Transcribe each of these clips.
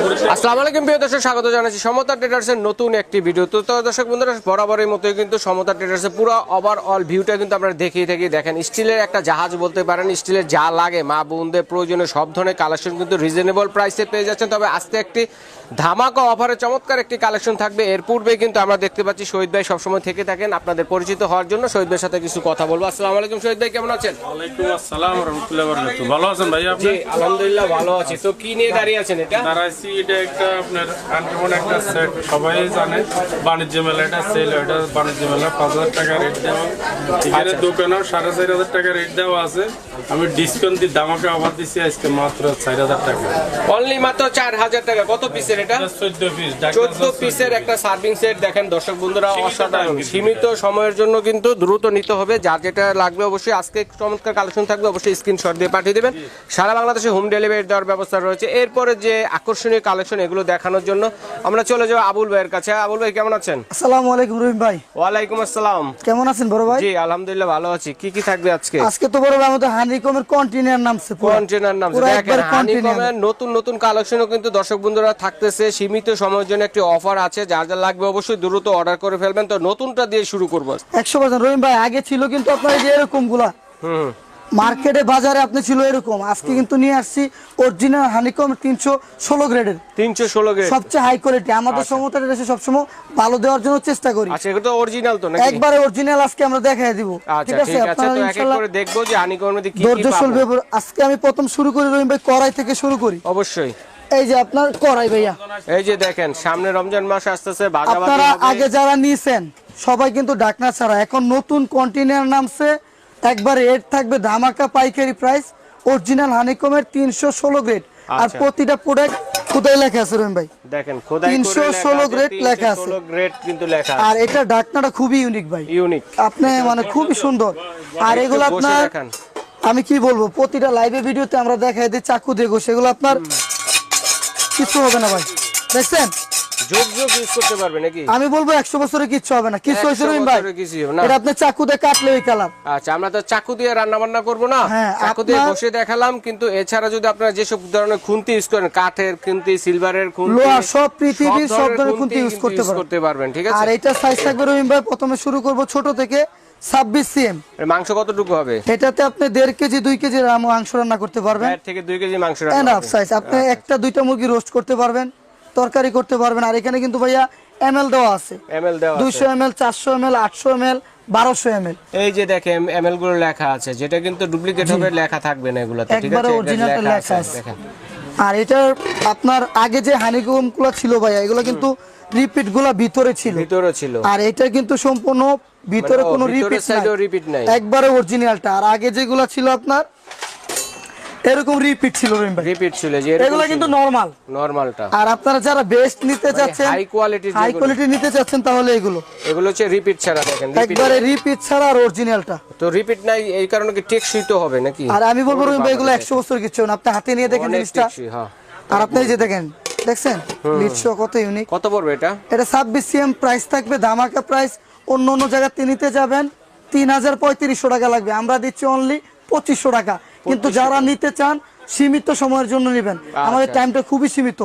আসসালামু প্রিয় দর্শক, স্বাগত জানাচ্ছি সমতা ট্রেডার্সের নতুন একটি ভিডিও তো দর্শক বন্ধুরা, বরাবরের মতোই কিন্তু সমতা ট্রেডার্সের পুরো ওভারঅল ভিউটা কিন্তু আপনারা দেখিয়ে থাকি। দেখেন, স্টিলের একটা জাহাজ বলতে পারেন, স্টিলের যা লাগে, মা বোনদের প্রয়োজনীয় সব ধরনের কালেকশন কিন্তু রিজনেবল প্রাইসে পেয়ে যাচ্ছেন। তবে আজকে একটি ধামাকা অফারে চমৎকার একটি কালেকশন থাকবে। এর পূর্বে কিন্তু আমরা দেখতে পাচ্ছি শহীদ ভাই সবসময় থেকে থাকেন। আপনাদের পরিচিত হওয়ার জন্য শহীদ ভাইয়ের সাথে কিছু কথা বলব। আসসালামু আলাইকুম শহীদ ভাই কেমন আছেন? ওয়ালাইকুম আসসালাম রহমতুল্লাহ বরকাতুহ। ভালো আছেন ভাই আপনি? আলহামদুলিল্লাহ ভালো আছি। তো কি নিয়ে দাঁড়িয়ে আছেন এটা? দাঁড়াইছি এটা একটা আপনার আনকমন একটা সেট সবাই জানে বাণিজ্য মেলা এটা সেল এটা বাণিজ্য মেলা। পাঁচ হাজার টাকা রেট দেওয়া। এখানে সাড়ে চার হাজার টাকা রেট দেওয়া আছে। আমি ডিসকাউন্ট দিয়ে দামাকে অফার দিচ্ছি আজকে মাত্র চার হাজার টাকা। অনলি মাত্র চার হাজার টাকা। কত পিসের এটা? পিস পিসের একটা সার্ভিং সেট দেখেন দর্শক বন্ধুরা অসাধারণ। সীমিত সময়ের জন্য কিন্তু দ্রুত নিতে হবে। যার যেটা লাগবে অবশ্যই আজকে চমৎকার কালেকশন থাকবে অবশ্যই স্ক্রিনশট দিয়ে পাঠিয়ে দেবেন। সারা বাংলাদেশে হোম ডেলিভারি দেওয়ার ব্যবস্থা রয়েছে। এরপরে যে আকর্ষণীয় কালেকশন এগুলো দেখানোর জন্য আমরা চলে যাব আবুল ভাইয়ের কাছে। আবুল ভাই কেমন আছেন? আসসালামু আলাইকুম রহিম ভাই। ওয়ালাইকুম আসসালাম। কেমন আছেন বড় ভাই? জি আলহামদুলিল্লাহ ভালো আছি। কি কি থাকবে আজকে? আজকে তো বড় ভাই আমাদের হানিকমের কন্টিনিউর নামছে পুরো। কন্টেনার নাম দেখেন হানিকমের নতুন নতুন কালেকশনও কিন্তু দর্শক বন্ধুরা থাকতেছে সীমিত সময়ের জন্য একটি অফার আছে যার যা লাগবে অবশ্যই দ্রুত অর্ডার করে ফেলবেন। তো নতুনটা দিয়ে শুরু করব। একশো পার্সেন্ট রহিম ভাই আগে ছিল কিন্তু আপনার যে এরকমগুলা হুম। মার্কেটে বাজারে আপনি ছিল এরকম। আজকে কিন্তু নিয়ে আসছি অরিজিনাল হানিকম তিনশো ষোলো গ্রেডের। তিনশো ষোলো গ্রেড। সবচেয়ে হাই কোয়ালিটি আমাদের সমতার দেশে সবসময় ভালো দেওয়ার জন্য চেষ্টা করি। আচ্ছা তো অরিজিনাল তো নাকি? একবারে অরিজিনাল আজকে আমরা দেখাই দিব। আচ্ছা ঠিক আছে? আপনারা করে দেখব যে হানিকমের মধ্যে কি কি পাবো। আজকে আমি প্রথম শুরু করি রহিম ভাই কড়াই থেকে শুরু করি। অবশ্যই। এই যে আপনার কড়াই ভাইয়া। এই যে দেখেন সামনে রমজান মাস আসতেছে আপনারা আগে যারা নিয়েছেন সবাই কিন্তু ডাকনা ছাড়া। এখন নতুন কন্টেনার নামছে একবার রেট থাকবে ধামাকা পাইকারি প্রাইস অরিজিনাল হানিকমের তিনশো ষোলো গ্রেড আর আচ্ছা। প্রতিটা প্রোডাক্ট কোথায় লেখা আছে রহিম ভাই। দেখেন খোদাই 316 grade লেখা আছে। গ্রেড কিন্তু লেখা আর এটা ডাকনাটা খুবই ইউনিক ভাই। ইউনিক আপনি মানে খুবই সুন্দর। আর এগুলো আপনার আমি কি বলব প্রতিটা লাইভে ভিডিওতে আমরা দেখাই দিই চাকু দিয়ে ঘষে। এগুলো আপনার কিছু হবে না ভাই। দেখছেন? করতে পারবে নাকি? আমি বলব একশো বছরে কিচ্ছু হবে না। কিছু 100 হয়েছে রহিম ভাই। এটা আপনি চাকু দিয়ে কাটলে ওই কালার। আচ্ছা আমরা তো চাকু দিয়ে রান্না বান্না করব না? হ্যাঁ, চাকু দিয়ে বসে দেখালাম কিন্তু এছাড়া যদি আপনারা যেসব ধরনের খুন্তি ইউজ করেন কাঠের খুন্তি সিলভারের খুন্তি লোহা সব পৃথিবীর সব ধরনের খুন্তি ইউজ করতে পারবেন। ঠিক আর আছে এটা সাইজ থাকবে রহিম ভাই প্রথমে শুরু করব ছোট থেকে। ছাব্বিশ সিএম। এর মাংস কতটুকু হবে? এটাতে আপনি দেড় কেজি দুই কেজি রাম- মাংস রান্না করতে পারবেন। থেকে দুই কেজি মাংস রান্না এনাফ সাইজ আপনি একটা দুইটা মুরগি রোস্ট করতে পারবেন তরকারি করতে পারবেন আর এখানে কিন্তু ভাইয়া এমএল দেওয়া আছে। Ml দেওয়া আছে। দুইশো এম এল চারশো এম এল আটশো এম বারোশো এম এই যে দেখেন এমএলগুলো লেখা আছে যেটা কিন্তু ডুপ্লিকেট হবে লেখা থাকবে না এগুলোতে ঠিক আছে? এটা original লেখা আছে। দেখেন। আর এটার আপনার আগে যে হানিকমগুলো ছিল ভাইয়া এগুলো কিন্তু রিপিটগুলা ভিতরে ছিল। ভিতরে ছিল। আর এটা কিন্তু সম্পূর্ণ ভিতরে মানে কোনো ভিতরের রিপিট নাই। একবারে অরিজিনালটা আর আগে যেগুলো ছিল আপনার এরকম রিপিট ছিল রহিম ভাই। রিপিট ছিল যে এগুলো কিন্তু নরমাল নরমালটা আর আপনারা যারা বেস্ট নিতে চাচ্ছেন high quality হাই কোয়ালিটি নিতে চাচ্ছেন তাহলে এগুলো। এগুলো হচ্ছে রিপিট ছাড়া দেখেন একবারে রিপিট ছাড়া আর অরিজিনালটা তো রিপিট নাই এই কারণে কি টেকসই তো হবে নাকি? আর আমি বলব রহিম ভাই এগুলো একশো বছর কিছু না। আপনি হাতে নিয়ে দেখেন জিনিসটা। হ্যাঁ। আর আপনি যে দেখেন দেখছেন? লিড শো কত ইউনিক কত পড়বে এটা? এটা ছাব্বিশ সিএম প্রাইস থাকবে ধামাকা প্রাইস অন্য অন্য জায়গাতে নিতে যাবেন তিন হাজার পঁয়ত্রিশশো টাকা লাগবে। আমরা দিচ্ছি অনলি পঁচিশশো টাকা। কিন্তু যারা নিতে চান সীমিত সময়ের জন্য নেবেন। আমাদের টাইমটা খুবই সীমিত।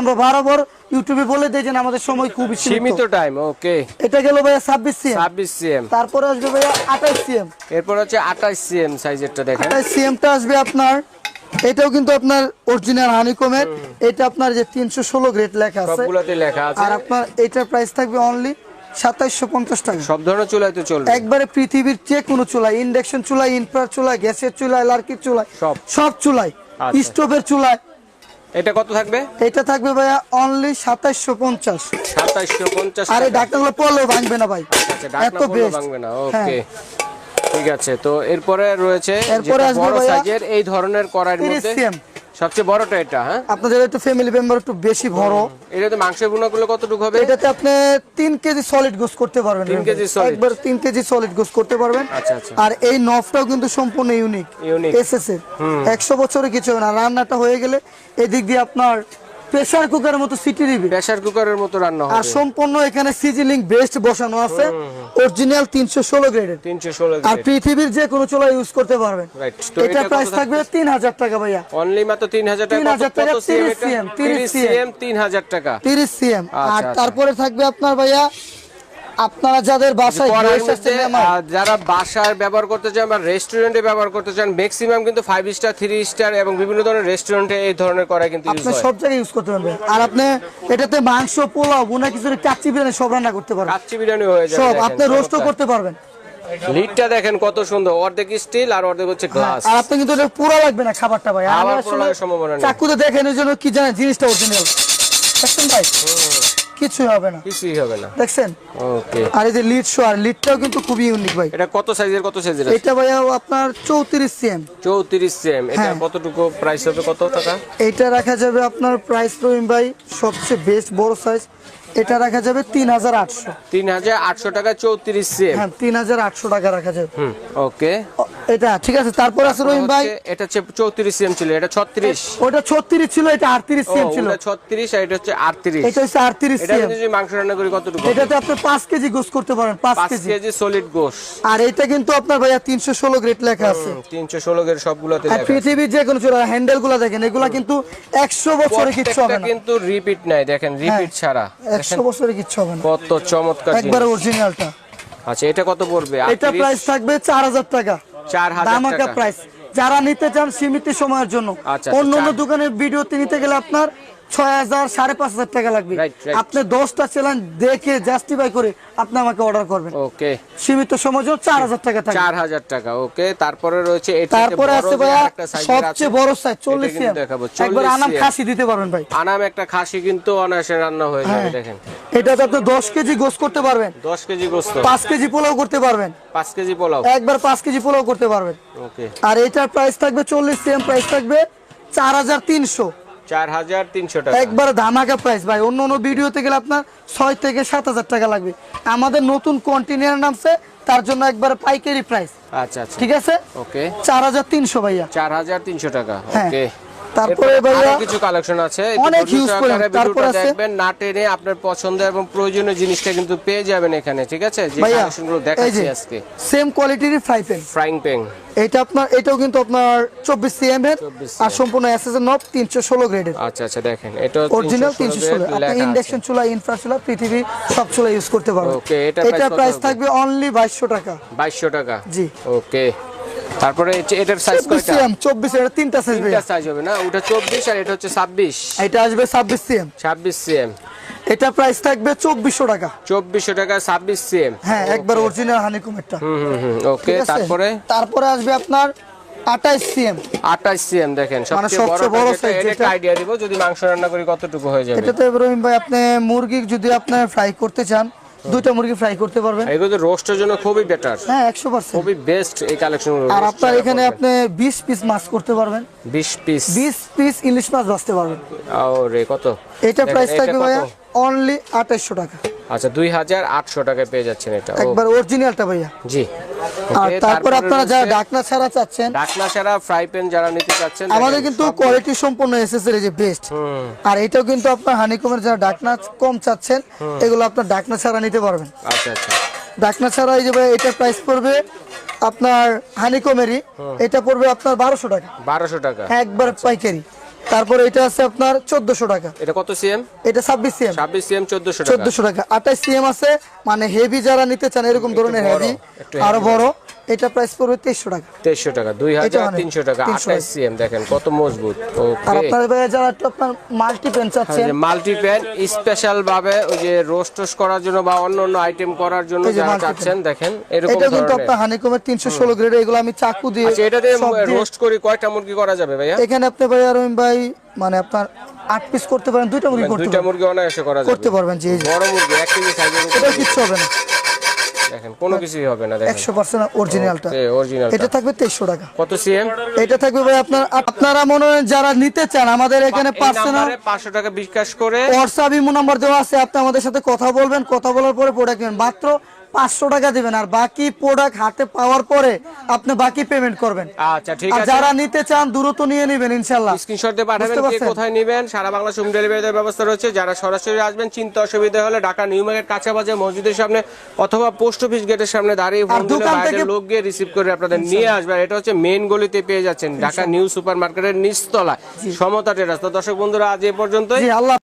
আমরা বরাবর ইউটিউবে বলে দিই যে আমাদের সময় খুবই সীমিত। টাইম ওকে এটা গেল ভাইয়া ছাব্বিশ সিএম ছাব্বিশ সিএম তারপরে আসবে ভাইয়া আঠাইশ সিএম এরপর হচ্ছে আঠাশ সিএম সাইজেরটা দেখেন। আঠাইশ সিএমটা আসবে আপনার এটাও কিন্তু আপনার অরিজিনাল হানিকমের এটা আপনার যে তিনশো ষোলো গ্রেড লেখা আছে। সবগুলোতে লেখা আছে। আর আপনার এটার প্রাইস থাকবে অনলি সাতাইশশো পঞ্চাশ টাকা। সব ধরনের চুলাই তো চলবে। একবারে পৃথিবীর যে কোনো চুলা ইন্ডাকশন চুলা ইনফ্রার চুলা গ্যাসের চুলা লার্কির চুলা সব। সব চুলাই আচ্ছা। স্টোভের চুলায় এটা কত থাকবে? এটা থাকবে ভাইয়া অনলি সাতাইশশো পঞ্চাশ। সাতাইশশো পঞ্চাশ আর ডাক্তারগুলো পড়লেও ভাঙবে না ভাই। আচ্ছা এত পড়লেও ভাঙবে না হ্যাঁ। ওকে। ঠিক আছে তো এরপরে রয়েছে এরপরে বড় সাইজের এই ধরনের কড়াইয়ের 30 মধ্যে সবচেয়ে বড়টা এটা হ্যাঁ? আপনাদের একটু ফ্যামিলি মেম্বার একটু বেশি বড়। এটাতে মাংসের গুণাগুলো কতটুকু হবে? এটাতে আপনি 3 কেজি সলিড গোস করতে পারবেন। 3 কেজি সলিড একবার 3 কেজি সলিড গোস করতে পারবেন। আচ্ছা, আচ্ছা। আর এই নফটাও কিন্তু সম্পূর্ণ ইউনিক ইউনিক এসএস এর। একশো বছরের কিছু হবে না। রান্নাটা হয়ে গেলে এদিক দিয়ে আপনার প্রেসার কুকারের মতো সিটি দিবে প্রেসার কুকারের মতো রান্না হবে। আর সম্পূর্ণ এখানে সিজিলিং বেস্ট বসানো আছে। অরিজিনাল তিনশো ষোলো গ্রেডের তিনশো ষোলো আর পৃথিবীর যে কোনো চুলা ইউজ করতে পারবেন। রাইট তো এটা প্রাইস থাকবে তিন হাজার টাকা ভাইয়া। অনলি মাত্র তিন হাজার টাকা। 3,000 টাকা, 30 সিএম 30 সিএম তিন হাজার টাকা। তিরিশ সিএম আচ্ছা, আর আচ্ছা। তারপরে থাকবে আপনার ভাইয়া আপনারা যাদের বাসায় যারা বাসায় ব্যবহার করতে চান বা রেস্টুরেন্টে ব্যবহার করতে চান ম্যাক্সিমাম কিন্তু ফাইভ স্টার থ্রি স্টার এবং বিভিন্ন ধরনের রেস্টুরেন্টে এই ধরনের কড়াই কিন্তু আপনি সব জায়গায় ইউজ করতে পারবেন। আর আপনি এটাতে মাংস পোলাও বোনা কিছু কাচ্চি বিরিয়ানি সব রান্না করতে পারবেন। কাচ্চি বিরিয়ানি হয়ে যাবে সব আপনি রোস্টও করতে পারবেন। লিডটা দেখেন কত সুন্দর অর্ধেক স্টিল আর অর্ধেক হচ্ছে গ্লাস আর আপনি কিন্তু এটা পুরো লাগবে না খাবারটা ভাই। পুরো আসলে সম্ভাবনা নেই। চাকুতে দেখেন এই জন্য কি জানেন জিনিসটা অরিজিনাল দেখছেন ভাই? কিছুই হবে না। কিছুই হবে না। দেখছেন? ওকে আর এই যে লিড শো আর লিডটাও কিন্তু খুবই ইউনিক ভাই। এটা কত সাইজের কত সাইজের আছে? এটা ভাইয়া আপনার চৌত্রিশ সিএম চৌত্রিশ সেম এটা হ্যাঁ। কতটুকু প্রাইস হবে কত টাকা? এটা রাখা যাবে আপনার প্রাইস রহিম ভাই সবচেয়ে বেস্ট বড় সাইজ এটা রাখা যাবে তিন হাজার আটশো। তিন হাজার আটশো টাকা চৌত্রিশ সেম হ্যাঁ তিন হাজার আটশো টাকা রাখা যাবে। হুম ওকে এটা ঠিক আছে তারপর আছে রহিম ভাই। এটা হচ্ছে চৌত্রিশ সেম ছিল এটা ছত্রিশ। ওটা ছত্রিশ ছিল এটা আটত্রিশ সিএম ছিল। ছত্রিশ আর এটা হচ্ছে আটত্রিশ। এটা হচ্ছে আটত্রিশ এটা যদি মাংস রান্না করি কতটুকু এটাতে আপনি পাঁচ কেজি গোস করতে পারেন পাঁচ পাঁচ কেজি। কেজি সলিড গোশ। আর এটা কিন্তু আপনার ভাইয়া তিনশো ষোলো গ্রেড লেখা আছে। তিনশো ষোলো এর সবগুলোতে লেখা আছে। পৃথিবীর যে কোনো চোরা হ্যান্ডেলগুলা দেখেন এগুলা কিন্তু একশো বছরে কিচ্ছু হবে না। কিন্তু রিপিট নাই দেখেন রিপিট ছাড়া। একশো বছরে কিচ্ছু হবে না। কত চমৎকার একবার অরিজিনালটা আচ্ছা এটা কত পড়বে? এটা প্রাইস থাকবে চার হাজার টাকা। চার হাজার দামাকা প্রাইস যারা নিতে চান সীমিত সময়ের জন্য। আচ্ছা, অন্য অন্য দোকানের ভিডিওতে নিতে গেলে আপনার ছয় হাজার সাড়ে পাঁচ হাজার টাকা লাগবে. আপনি দশটা দেখে জাস্টিফাই করে আপনি আমাকে অর্ডার করবেন। ওকে সীমিত সময়ের জন্য চার হাজার টাকা থাকবে। চার হাজার টাকা ওকে তারপরে রয়েছে তারপরে আছে ভাইয়া আরেকটা size এর আছে। সবচেয়ে বড় সাইজ চল্লিশ এটা কিন্তু সিএম দেখাবো, একবার আনাম খাসি দিতে পারবেন ভাই। আনাম একটা খাসি কিন্তু অনায়াসে রান্না হয়ে যাবে হ্যাঁ। এটাতে আপনি দশ কেজি গোস করতে পারবেন। দশ কেজি গোস্ত। পাঁচ কেজি পোলাও করতে পারবেন। পাঁচ কেজি পোলাও। একবার পাঁচ কেজি পোলাও করতে পারবেন। ওকে আর এটার প্রাইস থাকবে চল্লিশ প্রাইস থাকবে চার হাজার তিনশো। চার হাজার তিনশো টাকা। একবার ধামাকা প্রাইস ভাই। অন্য অন্য ভিডিওতে গেলে আপনার ছয় থেকে সাত হাজার টাকা লাগবে। আমাদের নতুন কন্টিনিয়ার নামছে তার জন্য একবার পাইকারি প্রাইস আচ্ছা আচ্ছা। ঠিক আছে? ওকে চার হাজার তিনশো ভাইয়া। চার হাজার তিনশো টাকা। হ্যাঁ। ওকে তারপরে ভাইয়া কিছু কালেকশন আছে। অনেক use করেন। তারপর আছে- দেখবেন না টেনে আপনার পছন্দ এবং প্রয়োজনীয় জিনিসটা কিন্তু পেয়ে যাবেন এখানে ঠিক আছে? যে কালেকশনগুলো দেখাচ্ছি আজকে। সেম কোয়ালিটির ফ্রাই প্যান ফ্রাইং প্যান এটা আপনার এটাও কিন্তু আপনার চব্বিশ সিএম এর আর সম্পূর্ণ এসএস এর নব তিনশো ষোলো গ্রেডের আচ্ছা আচ্ছা দেখেন এটা অরিজিনাল তিনশো ষোলো। আপনি ইন্ডাকশন চুলা ইনফ্রা চুলা পৃথিবী সব চুলা ইউজ করতে পারবেন। এটার এটা প্রাইস থাকবে অনলি বাইশশো টাকা। বাইশশো টাকা? জি। ওকে তারপরে এটার সাইজ কয়টা? সিএম চব্বিশ এটা তিনটা সাইজ তিনটা সাইজ হবে না? ওটা চব্বিশ আর এটা হচ্ছে ছাব্বিশ। এটা আসবে ছাব্বিশ সিএম ছাব্বিশ সিএম এটা প্রাইস থাকবে চব্বিশশো টাকা। চব্বিশশো টাকা ছাব্বিশ সিএম হ্যাঁ একবার অরিজিনাল হানিকুমেরটা হুম হুম হুম ওকে তারপরে? তারপরে আসবে আপনার আঠাইশ সিএম আঠাশ সিএম দেখেন সবচেয়ে বড় সবচেয়ে বড় size এটা আইডিয়া দিব যদি মাংস রান্না করি কতটুকু হয়ে যাবে? এটাতে ইব্রাহিম ভাই আপনি মুরগি যদি আপনি ফ্রাই করতে চান দুইটা মুরগি ফ্রাই করতে পারবেন। এগুলো রোস্টের জন্য খুবই বেটার হ্যাঁ একশো পার্সেন্ট খুবই বেস্ট এই কালেকশন আর আপনার এখানে আপনি বিশ পিস মাছ করতে পারবেন। বিশ পিস বিশ পিস ইলিশ মাছ বাঁচতে পারবেন। আরে কত? এটা প্রাইস থাকবে ভাইয়া অনলি 2800 টাকা। আচ্ছা দুই হাজার আটশো টাকায় পেয়ে যাচ্ছেন এটা। একবার অরিজিনালটা ভাইয়া। জি। আর তারপর আপনারা যারা ছাড়া চাচ্ছেন ডাকনা ছাড়া ফ্রাই প্যান যারা নিতে চাচ্ছেন আমাদের কিন্তু কোয়ালিটি সম্পূর্ণ এসএসএর যে বেস্ট আর এটাও কিন্তু আপনার হানিকমের যারা ডাকনা কম চাচ্ছেন এগুলো আপনার ডাকনা ছাড়া নিতে পারবেন। আচ্ছা আচ্ছা। ডাকনা ছাড়া এই যে ভাই এটা প্রাইস পড়বে আপনার হানিকমেরই এটা পড়বে আপনার বারোশো টাকা। বারোশো টাকা। একবার পাইকারি। তারপরে এটা আছে আপনার চোদ্দশো টাকা। এটা কত সিএম? এটা ছাব্বিশ সিএম। ছাব্বিশ সিএম চোদ্দশো টাকা। চোদ্দশো টাকা। আঠাশ সিএম আছে মানে হেভি যারা নিতে চান এরকম ধরনের হেভি আরও বড়। এটা প্রাইস পড়বে তেইশশো টাকা। তেইশশো টাকা দুই হাজার মানে তিনশো টাকা 300 আঠাশ সিএম দেখেন কত মজবুত। আর ওকে আপনার ভাইয়া যারা একটু আপনার মাল্টি পেন চাচ্ছেন। মাল্টি প্যান স্পেশাল ভাবে ওই যে রোস্ট টোস্ট করার জন্য বা অন্য অন্য আইটেম করার জন্য যারা চাচ্ছেন দেখেন এরকম এটা কিন্তু আপনার হানিকমের তিনশো ষোলো গ্রেড এগুলো আমি চাকু দিয়ে আচ্ছা এটা দিয়ে রোস্ট করি কয়টা মুরগি করা যাবে ভাইয়া? এখানে আপনি ভাইয়া রহিম ভাই মানে আপনার আট পিস করতে পারেন দুইটা মুরগি করতে দুইটা মুরগি অনায়াসে করা যাবে। করতে পারবেন জি জি। বড় মুরগি এক কেজি সাইজের এটা কিচ্ছু হবে না। দেখেন কোনো কিছুই হবে না দেখেন। একশো পার্সেন্ট অরিজিনালটা অরিজিনাল এটা থাকবে 2300 টাকা। কত সিএম? এটা থাকবে ভাই আপনার আপনারা মনে হয় যারা নিতে চান আমাদের এখানে পার্সোনাল পাঁচশো টাকা বিকাশ করে WhatsApp ইমো নাম্বার দেওয়া আছে আপনি আমাদের সাথে কথা বলবেন কথা বলার পরে প্রোডাক্ট নেবেন। মাত্র পাঁচশো টাকা দিবেন আর বাকি প্রোডাক্ট হাতে পাওয়ার পরে আপনি বাকি পেমেন্ট করবেন। আচ্ছা ঠিক আছে। যারা নিতে চান দ্রুত নিয়ে নেবেন ইনশাল্লাহ। স্ক্রিনশট দিয়ে পাঠাবেন কে কোথায় নেবেন সারা বাংলা হোম ডেলিভারি দেওয়ার ব্যবস্থা রয়েছে। যারা সরাসরি আসবেন চিন্তা অসুবিধা হলে ঢাকা নিউ মার্কেট কাছাবাজার মসজিদের সামনে অথবা পোস্ট অফিস গেটের সামনে দাঁড়িয়ে ফোন দিলে লোক গিয়ে রিসিভ করে আপনাদের নিয়ে আসবে। এটা হচ্ছে মেইন গলিতে পেয়ে যাচ্ছেন ঢাকা নিউ সুপার মার্কেটের নিচতলায় সমতা টেরাস তো দর্শক বন্ধুরা আজ এ পর্যন্তই। জি আল্লাহ